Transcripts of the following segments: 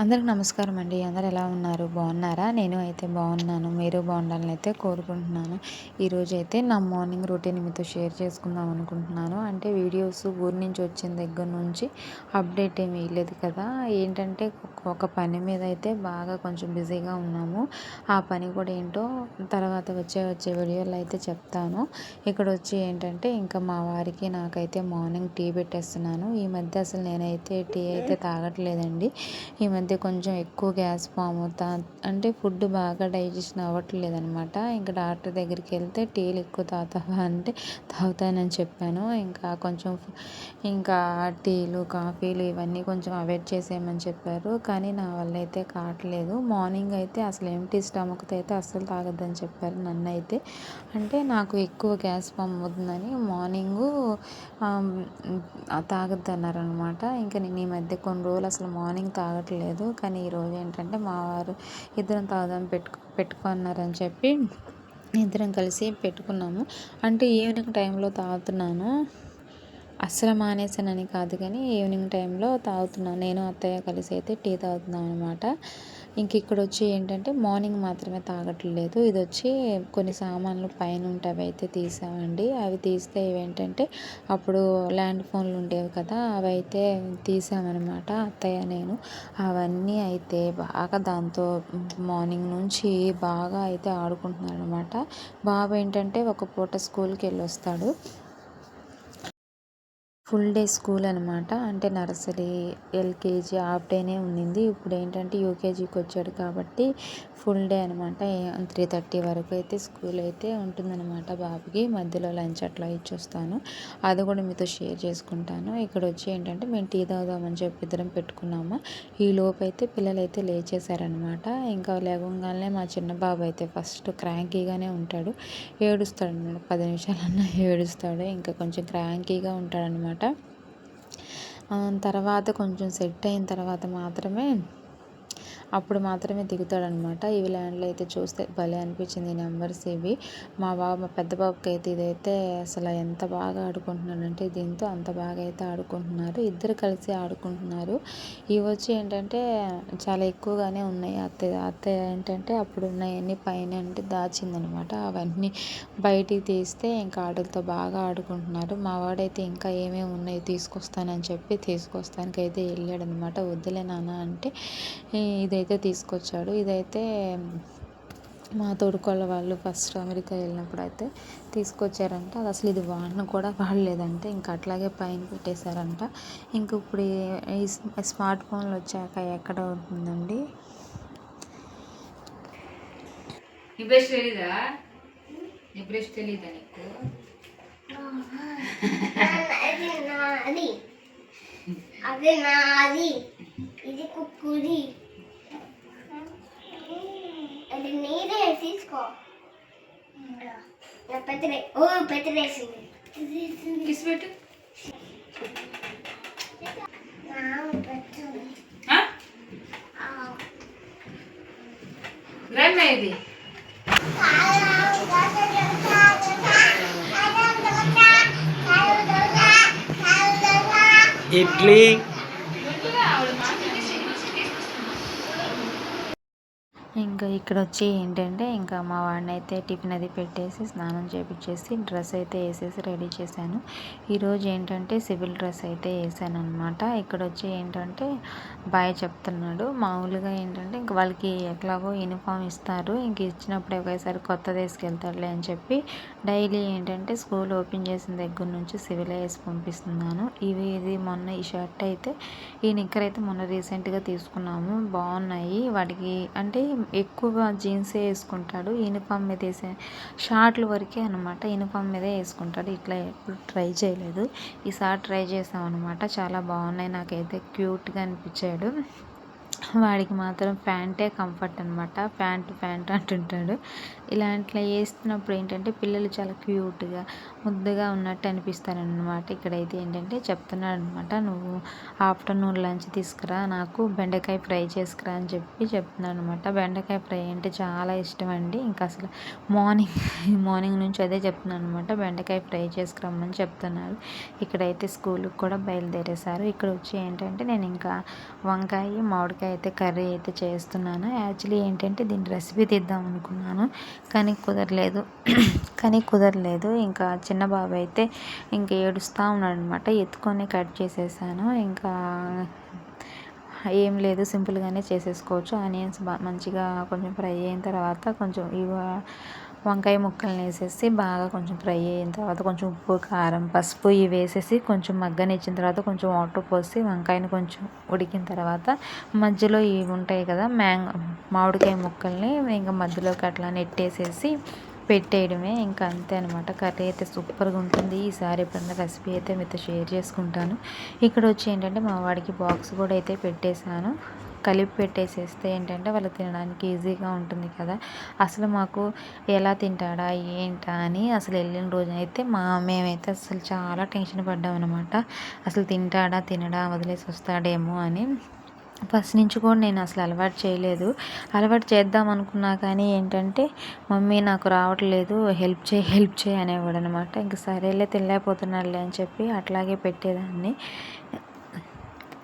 అందరికి నమస్కారం అండి. అందరు ఎలా ఉన్నారు? బాగున్నారా? నేను అయితే బాగున్నాను. మీరు బాగుండాలని అయితే కోరుకుంటున్నాను. ఈరోజు అయితే నా మార్నింగ్ రొటీన్ మీతో షేర్ చేసుకుందాం అనుకుంటున్నాను. అంటే వీడియోస్ ఊరి నుంచి వచ్చిన దగ్గర నుంచి అప్డేట్ ఏమి వేయలేదు కదా. ఏంటంటే ఒక పని మీద అయితే బాగా కొంచెం బిజీగా ఉన్నాము. ఆ పని కూడా ఏంటో తర్వాత వచ్చే వచ్చే వీడియోలో అయితే చెప్తాను. ఇక్కడ వచ్చి ఏంటంటే ఇంకా మా వారికి నాకైతే మార్నింగ్ టీ పెట్టేస్తున్నాను. ఈ మధ్య అసలు నేనైతే టీ అయితే తాగట్లేదండి. ఈ మధ్య మధ్య కొంచెం ఎక్కువ గ్యాస్ ఫామ్ అవుతా అంటే ఫుడ్ బాగా డైజెషన్ అవ్వట్లేదు అనమాట ఇంకా డాక్టర్ దగ్గరికి వెళ్తే టీలు ఎక్కువ తాగుతావా అంటే తాగుతానని చెప్పాను. ఇంకా కొంచెం ఇంకా టీలు కాఫీలు ఇవన్నీ కొంచెం అవాయిడ్ చేసేయమని చెప్పారు. కానీ నా వల్ల అయితే కావట్లేదు. మార్నింగ్ అయితే అసలు ఏమిటి స్టమక్తో అయితే అస్సలు తాగొద్దని చెప్పారు నన్ను అయితే అంటే నాకు ఎక్కువ గ్యాస్ ఫామ్ అవుతుందని మార్నింగు తాగొద్దు అన్నారనమాట ఇంకా నేను ఈ మధ్య కొన్ని రోజులు అసలు మార్నింగ్ తాగట్లేదు. లేదు. కానీ ఈరోజు ఏంటంటే మా వారు ఇద్దరం తాగుదాం పెట్టుకు పెట్టుకున్నారని చెప్పి ఇద్దరం కలిసి పెట్టుకున్నాము. అంటే ఈవినింగ్ టైంలో తాగుతున్నాను. అస్సలు మానేసానని కాదు కానీ ఈవినింగ్ టైంలో తాగుతున్నాను నేను అత్తయ్య కలిసి అయితే టీ తాగుతున్నాం అనమాట ఇంక ఇక్కడ వచ్చి ఏంటంటే మార్నింగ్ మాత్రమే తాగట్లేదు. ఇది వచ్చి కొన్ని సామాన్లు పైన ఉంటాయి అయితే తీసామండి. అవి తీస్తే ఏంటంటే అప్పుడు ల్యాండ్ ఫోన్లు ఉండేవి కదా అవి అయితే తీసామన్నమాట అత్తయ్య నేను. అవన్నీ అయితే బాగా దాంతో మార్నింగ్ నుంచి బాగా అయితే ఆడుకుంటున్నాడు అనమాట బాబు ఏంటంటే ఒక పూట స్కూల్కి వెళ్ళి వస్తాడు ఫుల్ డే స్కూల్ అనమాట అంటే నర్సరీ ఎల్కేజీ హాఫ్ డేనే ఉండింది ఇప్పుడు ఏంటంటే యూకేజీకి వచ్చాడు కాబట్టి ఫుల్ డే అనమాట త్రీ థర్టీ వరకు అయితే స్కూల్ అయితే ఉంటుందన్నమాట బాబుకి. మధ్యలో లంచ్ అట్లా ఇచ్చొస్తాను. అది కూడా మీతో షేర్ చేసుకుంటాను. ఇక్కడ వచ్చి ఏంటంటే మేము టీ తాగుదామని చెప్పి ఇద్దరం పెట్టుకున్నాము. ఈ లోపు అయితే పిల్లలు అయితే లేచేశారనమాట ఇంకా లేకుండానే మా చిన్న బాబు అయితే ఫస్ట్ క్రాంకీగానే ఉంటాడు. ఏడుస్తాడు పది నిమిషాలన్నా ఏడుస్తాడు. ఇంకా కొంచెం క్రాంకీగా ఉంటాడనమాట తర్వాత కొంచెం సెట్ అయిన తర్వాత మాత్రమే అప్పుడు మాత్రమే దిగుతాడనమాట. ఇవి ల్యాండ్లో అయితే చూస్తే భలే అనిపించింది నెంబర్స్ ఇవి. మా బాబు మా పెద్ద బాబుకి అయితే ఇదైతే అసలు ఎంత బాగా ఆడుకుంటున్నాడంటే దీంతో అంత బాగా అయితే ఆడుకుంటున్నారు. ఇద్దరు కలిసి ఆడుకుంటున్నారు. ఇవి వచ్చి ఏంటంటే చాలా ఎక్కువగానే ఉన్నాయి. అత్తయ్య అత్తయ్య ఏంటంటే అప్పుడు ఉన్నాయన్నీ పైన అంటే దాచిందనమాట. అవన్నీ బయటికి తీస్తే ఇంకా ఆటలతో బాగా ఆడుకుంటున్నారు. మా వాడైతే ఇంకా ఏమేమి ఉన్నాయి తీసుకొస్తానని చెప్పి తీసుకొస్తానికి అయితే వెళ్ళాడనమాట. వద్దులే నాన్న అంటే ఇది ఇదైతే తీసుకొచ్చాడు. ఇదైతే మా తోడుకోళ్ళ వాళ్ళు ఫస్ట్ అమెరికా వెళ్ళినప్పుడు అయితే తీసుకొచ్చారంట. అది అసలు ఇది వాడిన కూడా వాడలేదంటే. ఇంకా అట్లాగే పైన పెట్టేశారంట. ఇంక ఇప్పుడు ఈ స్మార్ట్ ఫోన్లు వచ్చాక ఎక్కడ ఉంటుందండి? నీ బ్రష్ తెలీదా? నీ బ్రష్ తెలీదా నీకు? అదే నాది. ఇది కుక్కుది. అది నీదే తీసుకో. నా పెద్దలే. ఓ పెద్దలేసింది. కిస్ పెట్టు. ఇది. ఇడ్లీ. ఇంకా ఇక్కడ వచ్చి ఏంటంటే ఇంకా మా వాడిని అయితే టిఫిన్ అది పెట్టేసి స్నానం చేపించేసి డ్రెస్ అయితే వేసేసి రెడీ చేశాను. ఈరోజు ఏంటంటే సివిల్ డ్రెస్ అయితే వేసాను అనమాట ఇక్కడ వచ్చి ఏంటంటే బాయ్ చెప్తున్నాడు. మామూలుగా ఏంటంటే ఇంక వాళ్ళకి ఎట్లాగో యూనిఫామ్ ఇస్తారు. ఇంక ఇచ్చినప్పుడు ఒకేసారి కొత్త తీసుకెళ్తాడులే అని చెప్పి డైలీ ఏంటంటే స్కూల్ ఓపెన్ చేసిన దగ్గర నుంచి సివిల్ వేసి పంపిస్తున్నాను. ఇవి ఇది మొన్న ఈ షర్ట్ అయితే ఈ నిక్కర్ అయితే మొన్న రీసెంట్గా తీసుకున్నాము. బాగున్నాయి. వాటికి అంటే ఎక్కువగా జీన్సే వేసుకుంటాడు యూనిఫామ్ మీద వేసే షార్ట్లు వరకే అనమాట యూనిఫామ్ మీదే వేసుకుంటాడు. ఇట్లా ఎప్పుడు ట్రై చేయలేదు. ఈసారి ట్రై చేసాం అనమాట చాలా బాగున్నాయి. నాకైతే క్యూట్గా అనిపించాడు. వాడికి మాత్రం ప్యాంటే కంఫర్ట్ అనమాట ప్యాంటు ప్యాంటు అంటుంటాడు. ఇలాంటిలా వేస్తున్నప్పుడు ఏంటంటే పిల్లలు చాలా క్యూట్గా ముద్దుగా ఉన్నట్టు అనిపిస్తారనమాట ఇక్కడైతే ఏంటంటే చెప్తున్నాడు అనమాట నువ్వు ఆఫ్టర్నూన్ లంచ్ తీసుకురా నాకు బెండకాయ ఫ్రై చేసుకురా అని చెప్పి చెప్తున్నాడు అనమాట బెండకాయ ఫ్రై అంటే చాలా ఇష్టం అండి. ఇంకా అసలు మార్నింగ్ మార్నింగ్ నుంచి అదే చెప్తున్నాను అనమాట బెండకాయ ఫ్రై చేసుకురమ్మని చెప్తున్నారు. ఇక్కడైతే స్కూల్కి కూడా బయలుదేరేశారు. ఇక్కడ వచ్చి ఏంటంటే నేను ఇంకా వంకాయ మామిడికాయ అయితే కర్రీ అయితే చేస్తున్నాను. యాక్చువల్లీ ఏంటంటే దీని రెసిపీ తీద్దాం అనుకున్నాను. కానీ కుదరలేదు. కానీ కుదరలేదు. ఇంకా చిన్న బాబు అయితే ఇంకా ఏడుస్తూ ఉన్నాడు అనమాట ఎత్తుకొని కట్ చేసేసాను. ఇంకా ఏం లేదు. సింపుల్గానే చేసేసుకోవచ్చు. ఆనియన్స్ బాగా మంచిగా కొంచెం ఫ్రై అయిన తర్వాత కొంచెం ఇవ వంకాయ ముక్కల్ని వేసేసి బాగా కొంచెం ఫ్రై అయిన తర్వాత కొంచెం ఉప్పు కారం పసుపు ఇవి వేసేసి కొంచెం మగ్గనిచ్చిన తర్వాత కొంచెం వాటర్ పోసి వంకాయని కొంచెం ఉడికిన తర్వాత మధ్యలో ఇవి ఉంటాయి కదా మ్యాంగో మామిడికాయ ముక్కల్ని ఇంకా మధ్యలోకి అట్లా నెట్టేసేసి పెట్టేయడమే ఇంకా అంతే అనమాట కర్రీ అయితే సూపర్గా ఉంటుంది. ఈసారి ఎప్పుడన్నా రెసిపీ అయితే మీతో షేర్ చేసుకుంటాను. ఇక్కడ వచ్చి ఏంటంటే మా వాడికి బాక్స్ కూడా అయితే పెట్టేశాను. కలిపి పెట్టేసేస్తే ఏంటంటే వాళ్ళు తినడానికి ఈజీగా ఉంటుంది కదా. అసలు మాకు ఎలా తింటాడా ఏంటా అని అసలు వెళ్ళిన రోజు అయితే మా మేమైతే అసలు చాలా టెన్షన్ పడ్డాం అనమాట అసలు తింటాడా తినడా వదిలేసి వస్తాడేమో అని. ఫస్ట్ నుంచి కూడా నేను అసలు అలవాటు చేయలేదు. అలవాటు చేద్దాం అనుకున్నా కానీ ఏంటంటే మమ్మీ నాకు రావట్లేదు హెల్ప్ చేయి హెల్ప్ చేయి అనేవాడు అనమాట ఇంక సరేలే తినలేకపోతున్నాడులే అని చెప్పి అట్లాగే పెట్టేదాన్ని.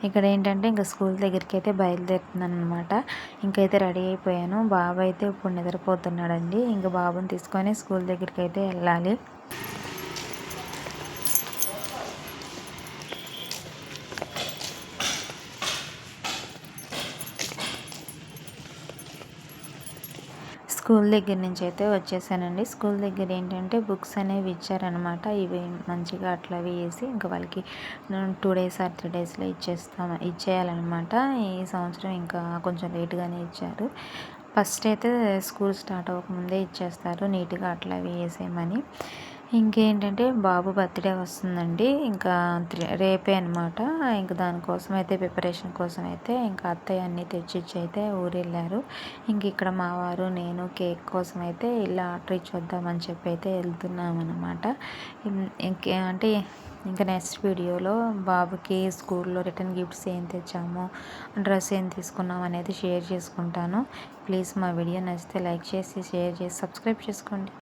ఇక్కడ ఏంటంటే ఇంకా స్కూల్ దగ్గరికి అయితే బయలుదేరుతున్నాను అనమాట ఇంకైతే రెడీ అయిపోయాను. బాబు అయితే ఇప్పుడు నిద్రపోతున్నాడండి. ఇంకా బాబుని తీసుకొని స్కూల్ దగ్గరికి అయితే వెళ్ళాలి. స్కూల్ దగ్గర నుంచి అయితే వచ్చేసానండి. స్కూల్ దగ్గర ఏంటంటే బుక్స్ అనేవి ఇచ్చారనమాట ఇవి మంచిగా అట్లా వేసి ఇంకా వాళ్ళకి టూ డేస్ ఆర్ త్రీ డేస్లో ఇచ్చేస్తాం ఇచ్చేయాలన్నమాట. ఈ సంవత్సరం ఇంకా కొంచెం లేట్గానే ఇచ్చారు. ఫస్ట్ అయితే స్కూల్ స్టార్ట్ అవ్వకముందే ఇచ్చేస్తారు నీట్గా అట్లా వేసేయమని. ఇంకేంటంటే బాబు బర్త్డే వస్తుందండి. ఇంకా రేపే అనమాట ఇంకా దానికోసం అయితే ప్రిపరేషన్ కోసం అయితే ఇంకా అత్తయ్య అన్నీ తెచ్చిచ్చి అయితే ఊరు వెళ్ళారు ఇంక ఇక్కడ మా వారు నేను కేక్ కోసం అయితే ఇలా ఆర్డర్ ఇచ్చొద్దామని చెప్పి అయితే వెళ్తున్నాం అనమాట ఇంకే అంటే ఇంకా నెక్స్ట్ వీడియోలో బాబుకి స్కూల్లో రిటర్న్ గిఫ్ట్స్ ఏం తెచ్చాము డ్రెస్ ఏం తీసుకున్నాం అనేది షేర్ చేసుకుంటాను. ప్లీజ్ మా వీడియో నచ్చితే లైక్ చేసి షేర్ చేసి సబ్స్క్రైబ్ చేసుకోండి.